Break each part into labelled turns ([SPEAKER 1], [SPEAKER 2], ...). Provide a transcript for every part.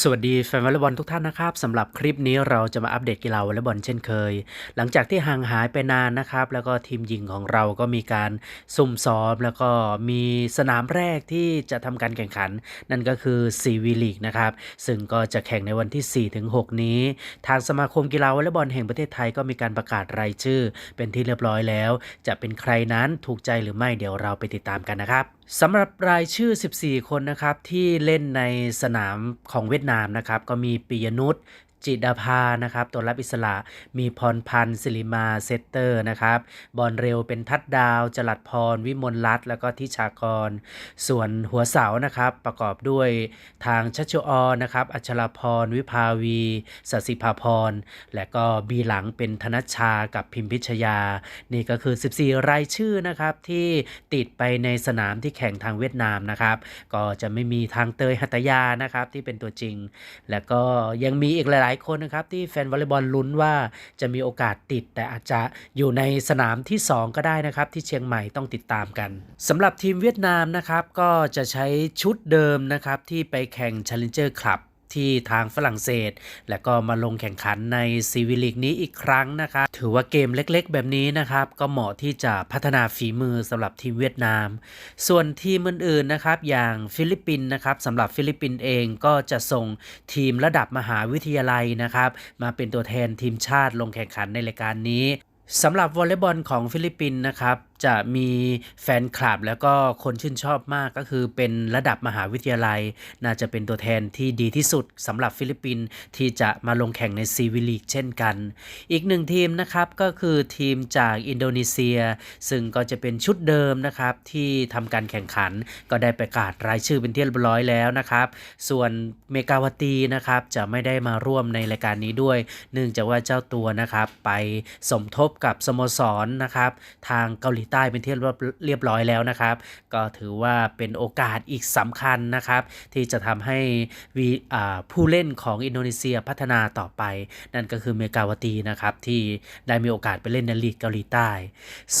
[SPEAKER 1] สวัสดีแฟนวอลเลย์บอลทุกท่านนะครับสำหรับคลิปนี้เราจะมาอัปเดตกีฬาวอลเลย์บอลเช่นเคย หลังจากที่ห่างหายไปนานนะครับ แล้วก็ทีมหญิงของเราก็มีการซุ่มซ้อม แล้วก็มีสนามแรกที่จะทำการแข่งขัน นั่นก็คือซีวีลีกนะครับซึ่งก็จะแข่งในวันที่ 4-6 นี้ ทางสมาคมกีฬาวอลเลย์บอลแห่งประเทศไทยก็มีการประกาศรายชื่อ เป็นที่เรียบร้อยแล้ว จะเป็นใครนั้นถูกใจหรือไม่เดี๋ยวเราไปติดตามกันนะครับ สำหรับรายชื่อ 14 คนนะครับที่เล่นในสนามของเวียดนามนะครับก็มีปิยนุษย์ จิดาภานะครับ ตัวรับอิสระ มีพรพันธ์ศิริมาเซตเตอร์นะครับ บอลเร็วเป็นทัดดาว จลัดพร วิมลรัตน์แล้วก็ทิชากร ส่วนหัวเสานะครับ ประกอบด้วยทางชัชออนะครับ อัชราพร วิภาวีสศิภาพร และก็บีหลังเป็นธนชากับพิมพิชยา นี่ก็คือ 14 รายชื่อนะครับ ที่ติดไปในสนามที่แข่งทางเวียดนามนะครับ ก็จะไม่มีทางเตยหัตยานะครับที่เป็นตัวจริง แล้วก็ยังมีอีกหลายายคนนะครับที่แฟนวอลเลย์บอลลุ้นว่าจะมีโอกาสติด แต่อาจจะอยู่ในสนามที่ 2 ก็ได้นะครับ ที่เชียงใหม่ต้องติดตามกันสำหรับทีมเวียดนามนะครับก็จะใช้ชุดเดิมนะครับที่ไปแข่ง Challenger Club ที่ทางฝรั่งเศส และก็มาลงแข่งขันในซีวิลิกนี้อีกครั้งนะครับถือว่าเกมเล็กๆ แบบนี้นะครับ ก็เหมาะที่จะพัฒนาฝีมือสำหรับทีมเวียดนาม ส่วนทีมอื่นๆนะครับอย่างฟิลิปปินส์นะครับสำหรับฟิลิปปินส์เองก็จะส่งทีมระดับมหาวิทยาลัยนะครับ มาเป็นตัวแทนทีมชาติลงแข่งขันในรายการนี้สำหรับวอลเลย์บอลของฟิลิปปินส์นะครับ จะมีแฟนคลับ แล้วก็คนชื่นชอบมากก็คือเป็นระดับมหาวิทยาลัย น่าจะเป็นตัวแทนที่ดีที่สุดสำหรับฟิลิปปินส์ที่จะมาลงแข่งในซีวิลีกเช่นกัน อีกหนึ่งทีมนะครับก็คือทีมจากอินโดนีเซีย ซึ่งก็จะเป็นชุดเดิมนะครับที่ทำการแข่งขันก็ได้ประกาศรายชื่อเป็นที่เรียบร้อยแล้วนะครับ ส่วนเมกาวตีนะครับจะไม่ได้มาร่วมในรายการนี้ด้วย เนื่องจากว่าเจ้าตัวนะครับไปสมทบกับสโมสรนะครับทางเกาหลีใต้เป็นที่เรียบร้อยแล้วนะครับ ก็ถือว่าเป็นโอกาสอีกสำคัญนะครับ ที่จะทำให้วีผู้เล่นของอินโดนีเซียพัฒนาต่อไป นั่นก็คือเมกาวตีนะครับที่ได้มีโอกาสไปเล่นในลีกเกาหลีใต้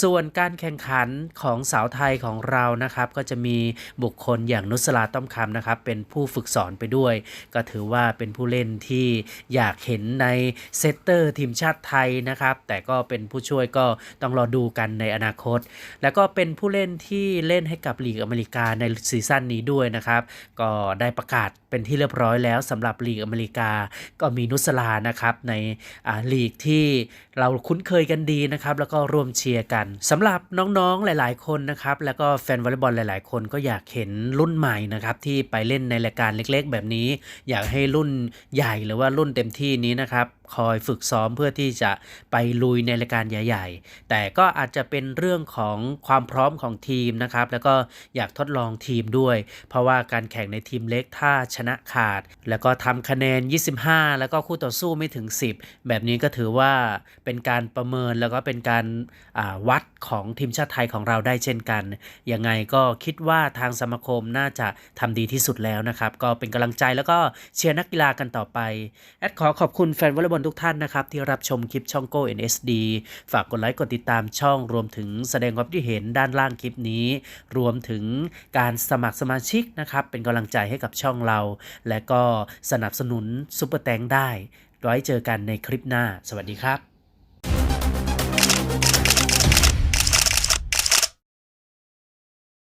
[SPEAKER 1] ส่วนการแข่งขันของสาวไทยของเรานะครับ ก็จะมีบุคคลอย่างนุสลาต้อมคำนะครับ เป็นผู้ฝึกสอนไปด้วย ก็ถือว่าเป็นผู้เล่นที่อยากเห็นในเซตเตอร์ทีมชาติไทยนะครับ แต่ก็เป็นผู้ช่วยก็ต้องรอดูกันในอนาคตแล้วก็เป็นผู้เล่นที่เล่นให้กับลีกอเมริกาในซีซั่นนี้ด้วยนะครับ ก็ได้ประกาศเป็นที่เรียบร้อยแล้วสำหรับลีกอเมริกาก็มีนุสลานะครับในลีกที่เราคุ้นเคยกันดีนะครับ แล้วก็ร่วมเชียร์กันสำหรับน้องๆหลาย ๆ คนนะครับ แล้วก็แฟนวอลเลย์บอลหลาย ๆ คนก็อยากเห็นรุ่นใหม่นะครับที่ไปเล่นในรายการเล็ก ๆ แบบนี้ อยากให้รุ่นใหญ่หรือว่ารุ่นเต็มที่นี้นะครับคอยฝึกซ้อมเพื่อที่จะไปลุยในรายการใหญ่ ๆ แต่ก็อาจจะเป็นเรื่องรื่องของความพร้อมของทีมนะครับ แล้วก็อยากทดลองทีมด้วย เพราะว่าการแข่งในทีมเล็กถ้าชนะขาด แล้วก็ทำคะแนน 25 แล้วก็คู่ต่อสู้ไม่ถึง 10 แบบนี้ก็ถือว่าเป็นการประเมินแล้วก็เป็นการวัดของทีมชาติไทยของเราได้เช่นกัน ยังไงก็คิดว่าทางสมาคมน่าจะทำดีที่สุดแล้วนะครับ ก็เป็นกำลังใจแล้วก็เชียร์นักกีฬากันต่อไป แอดขอขอบคุณแฟนวอลเลย์บอลทุกท่านนะครับที่รับชมคลิปช่องโก้ NSD ฝากกดไลค์กดติดตามช่องรวมถึงแสดงความคิดเห็นด้านล่างคลิปนี้ รวมถึงการสมัครสมาชิกนะครับ เป็นกำลังใจให้กับช่องเรา และก็สนับสนุนซุปเปอร์แตงได้ ไว้เจอกันในคลิปหน้า สวัสดีครับ